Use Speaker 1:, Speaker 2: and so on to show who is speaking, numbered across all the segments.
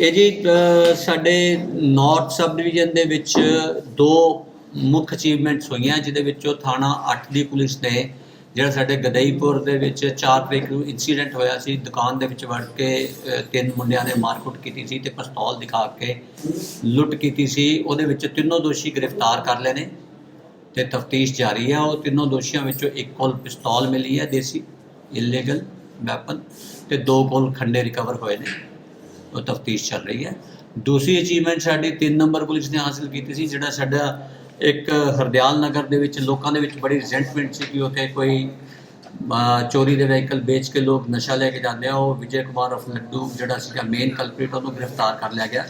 Speaker 1: ਇਹ ਜੀ ਸਾਡੇ ਨਾਰਥ ਸਬ ਡਿਵੀਜ਼ਨ ਦੇ ਵਿੱਚ ਦੋ ਮੁੱਖ ਅਚੀਵਮੈਂਟਸ ਹੋਈਆਂ, ਜਿਹਦੇ ਵਿੱਚੋਂ ਥਾਣਾ 8 ਦੀ ਪੁਲਿਸ ਨੇ, ਜਿਹੜਾ ਸਾਡੇ ਗਦਈਪੁਰ ਦੇ ਵਿੱਚ 4 ਤਰੀਕ ਨੂੰ ਇਨਸੀਡੈਂਟ ਹੋਇਆ ਸੀ, ਦੁਕਾਨ ਦੇ ਵਿੱਚ ਵੜ ਕੇ ਤਿੰਨ ਮੁੰਡਿਆਂ ਨੇ ਮਾਰਕੁੱਟ ਕੀਤੀ ਸੀ ਤੇ ਪਿਸਤੌਲ ਦਿਖਾ ਕੇ ਲੁੱਟ ਕੀਤੀ ਸੀ। ਉਹਦੇ ਵਿੱਚ ਤਿੰਨੋਂ ਦੋਸ਼ੀ ਗ੍ਰਿਫਤਾਰ ਕਰ ਲਏ ਨੇ ਤੇ ਤਫਤੀਸ਼ ਜਾਰੀ ਹੈ ਉਹ ਤਿੰਨੋਂ ਦੋਸ਼ੀਆਂ ਵਿੱਚੋਂ ਇੱਕ ਕੋਲ ਪਿਸਤੌਲ ਮਿਲੀ ਹੈ, ਦੇਸੀ ਇਲੀਗਲ ਵੈਪਨ ਤੇ ਦੋ ਕੋਲ ਖੰਡੇ ਰਿਕਵਰ ਹੋਏ ਨੇ। ਤਫਤੀਸ਼ ਚੱਲ ਰਹੀ ਹੈ। ਦੂਸਰੀ ਅਚੀਵਮੈਂਟ ਸਾਡੀ 3 ਨੰਬਰ ਪੁਲਿਸ ਨੇ ਹਾਸਲ ਕੀਤੀ ਸੀ, ਜਿਹੜਾ ਸਾਡਾ ਇੱਕ ਹਰਦਿਆਲ ਨਗਰ ਦੇ ਵਿੱਚ, ਲੋਕਾਂ ਦੇ ਵਿੱਚ ਬੜੀ ਰਿਜ਼ੈਂਟਮੈਂਟ ਸੀ ਕਿ ਉੱਥੇ ਕੋਈ ਚੋਰੀ ਦੇ ਵਹੀਕਲ ਵੇਚ ਕੇ ਲੋਕ ਨਸ਼ਾ ਲੈ ਕੇ ਜਾਂਦੇ ਆ। ਉਹ ਵਿਜੇ ਕੁਮਾਰ ਆਫ ਲੱਡੂ, ਜਿਹੜਾ ਸੀਗਾ ਮੇਨ ਕਲਪ੍ਰੀਟ ਉਹਨੂੰ ਗ੍ਰਿਫਤਾਰ ਕਰ ਲਿਆ ਗਿਆ,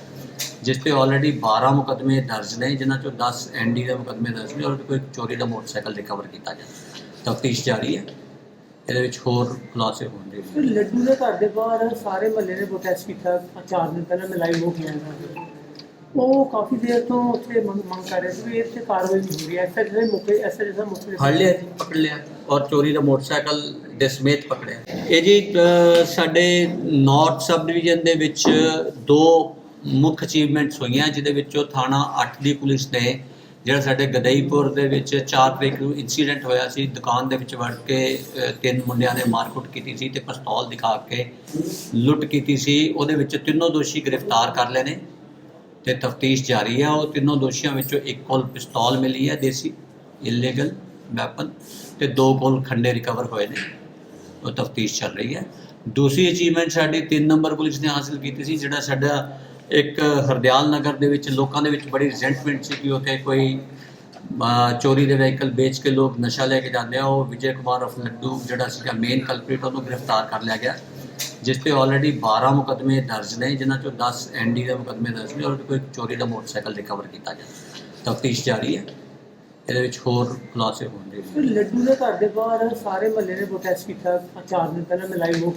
Speaker 1: ਜਿਸ ਤੇ ਆਲਰੇਡੀ 12 ਮੁਕਦਮੇ ਦਰਜ ਨੇ, ਜਿਨ੍ਹਾਂ ਚੋਂ 10 ਐਨਡੀ ਦੇ ਮੁਕਦਮੇ ਦਰਜ ਨੇ, ਔਰ ਕੋਈ ਚੋਰੀ ਦਾ ਮੋਟਰਸਾਈਕਲ ਰਿਕਵਰ ਕੀਤਾ ਗਿਆ। ਤਫਤੀਸ਼ ਜਾਰੀ ਹੈ। ਇਹਦੇ ਵਿੱਚ ਹੋਰ ਖੁਲਾਸੇ ਹੋਣਗੇ।
Speaker 2: ਲੱਡੂ ਦੇ ਘਰ ਦੇ ਬਾਹਰ ਸਾਰੇ ਮਹੱਲੇ ਨੇ ਪ੍ਰੋਟੈਸਟ ਕੀਤਾ ਚਾਰ ਦਿਨ ਪਹਿਲਾਂ ਮੈਂ ਲਾਈਵ ਹੋ ਸਾਂ ਉਹ ਕਾਫੀ ਦੇਰ ਤੋਂ ਉੱਥੇ ਮੰਗ ਮੰਗ ਕਰ ਰਹੇ ਸੀ ਵੀ ਤੇ ਕਾਰਵਾਈ ਨਹੀਂ ਹੋ। ਰਹੀ ਐਸਾ ਜਿਹੜੇ ਮੁੱਕੇ ਐਸਾ ਜਿਹੜਾ ਮੁੱਕੇ
Speaker 1: ਫੜ ਲਿਆ ਜੀ ਪਕੜ ਲਿਆ ਔਰ ਚੋਰੀ ਦਾ ਮੋਟਰਸਾਈਕਲ ਦੇ ਸਮੇਤ ਪਕੜਿਆ। ਇਹ ਜੀ ਸਾਡੇ ਨਾਰਥ ਸਬ ਡਿਵੀਜ਼ਨ ਦੇ ਵਿੱਚ ਦੋ ਮੁੱਖ ਅਚੀਵਮੈਂਟਸ ਹੋਈਆਂ ਜਿਹਦੇ ਵਿੱਚੋਂ ਥਾਣਾ 8 ਦੀ ਪੁਲਿਸ ਨੇ ਜਿਹੜਾ ਸਾਡੇ ਗਦਈਪੁਰ ਦੇ ਵਿੱਚ 4 ਤਰੀਕ ਨੂੰ ਇਨਸੀਡੈਂਟ ਹੋਇਆ ਸੀ, ਦੁਕਾਨ ਦੇ ਵਿੱਚ ਵੜ ਕੇ ਤਿੰਨ ਮੁੰਡਿਆਂ ਨੇ ਮਾਰਕੁੱਟ ਕੀਤੀ ਸੀ ਤੇ ਪਿਸਤੌਲ ਦਿਖਾ ਕੇ ਲੁੱਟ ਕੀਤੀ ਸੀ। ਉਹਦੇ ਵਿੱਚ ਤਿੰਨੋਂ ਦੋਸ਼ੀ ਗ੍ਰਿਫਤਾਰ ਕਰ ਲਏ ਨੇ ਤੇ ਤਫਤੀਸ਼ ਜਾਰੀ ਹੈ ਉਹ ਤਿੰਨੋਂ ਦੋਸ਼ੀਆਂ ਵਿੱਚੋਂ ਇੱਕ ਕੋਲ ਪਿਸਤੌਲ ਮਿਲੀ ਹੈ, ਦੇਸੀ ਇਲੀਗਲ ਵੈਪਨ ਤੇ ਦੋ ਕੋਲ ਖੰਡੇ ਰਿਕਵਰ ਹੋਏ ਨੇ। ਉਹ ਤਫਤੀਸ਼ ਚੱਲ ਰਹੀ ਹੈ। ਦੂਸਰੀ ਅਚੀਵਮੈਂਟ ਸਾਡੀ 3 ਨੰਬਰ ਪੁਲਿਸ ਨੇ ਹਾਸਲ ਕੀਤੀ ਸੀ, ਜਿਹੜਾ ਸਾਡਾ ਇੱਕ ਹਰਦਿਆਲ ਨਗਰ ਦੇ ਵਿੱਚ ਲੋਕਾਂ ਦੇ ਵਿੱਚ ਬੜੀ ਰਿਜ਼ੈਂਟਮੈਂਟ ਸੀ ਕਿ ਉੱਥੇ ਕੋਈ ਚੋਰੀ ਦੇ ਵਹੀਕਲ ਵੇਚ ਕੇ ਲੋਕ ਨਸ਼ਾ ਲੈ ਕੇ ਜਾਂਦੇ ਆ। ਉਹ ਵਿਜੇ ਕੁਮਾਰ ਆਫ ਲੱਡੂ ਜਿਹੜਾ ਸੀਗਾ ਮੇਨ ਕਲਪ੍ਰੀਟ ਉਹਨੂੰ ਗ੍ਰਿਫਤਾਰ ਕਰ ਲਿਆ ਗਿਆ, ਜਿਸ ਤੇ ਆਲਰੇਡੀ 12 ਮੁਕਦਮੇ ਦਰਜ ਨੇ, ਜਿਨ੍ਹਾਂ ਚੋਂ 10 ਐਨਡੀ ਦੇ ਮੁਕਦਮੇ ਦਰਜ ਨੇ ਔਰ ਕੋਈ ਚੋਰੀ ਦਾ ਮੋਟਰਸਾਈਕਲ ਰਿਕਵਰ ਕੀਤਾ ਗਿਆ। ਤਫਤੀਸ਼ ਜਾਰੀ ਹੈ। ਇਹਦੇ ਵਿੱਚ ਹੋਰ ਖੁਲਾਸੇ ਹੋਣਗੇ।
Speaker 2: ਲੱਡੂ ਦੇ ਘਰ ਦੇ ਬਾਹਰ ਸਾਰੇ ਮਹੱਲੇ ਨੇ ਪ੍ਰੋਟੈਸਟ ਕੀਤਾ। ਆਹ ਦਿਨ ਪਹਿਲਾਂ ਮੈਂ ਲਾਈਵ ਹੋ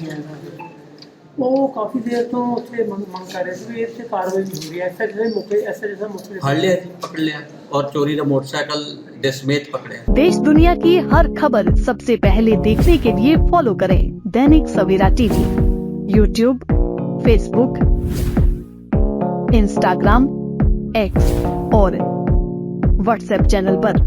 Speaker 2: ਉਹ ਕਾਫੀ ਦੇਰ ਤੋਂ ਉੱਥੇ ਮੰਗ ਮੰਗ ਕਰ ਰਹੇ ਸੀ ਵੀ ਇਹ ਤੇ ਕਾਰਵਾਈ ਨਹੀਂ ਹੋ ਰਹੀ ਐਸਾ ਜਿਹੜੇ ਮੁੱਕੇ ਐਸਾ ਜਿਹੜਾ ਮੁੱਕੇ
Speaker 1: ਫੜ ਲਿਆ ਜੀ ਪਕੜ ਲਿਆ ਔਰ ਚੋਰੀ ਦਾ ਮੋਟਰਸਾਈਕਲ ਦੇ ਸਮੇਤ ਪਕੜਿਆ
Speaker 3: देश दुनिया की हर खबर सबसे पहले देखने के लिए फॉलो करें Dainik Savera TV YouTube Facebook Instagram X और व्हाट्सएप चैनल पर।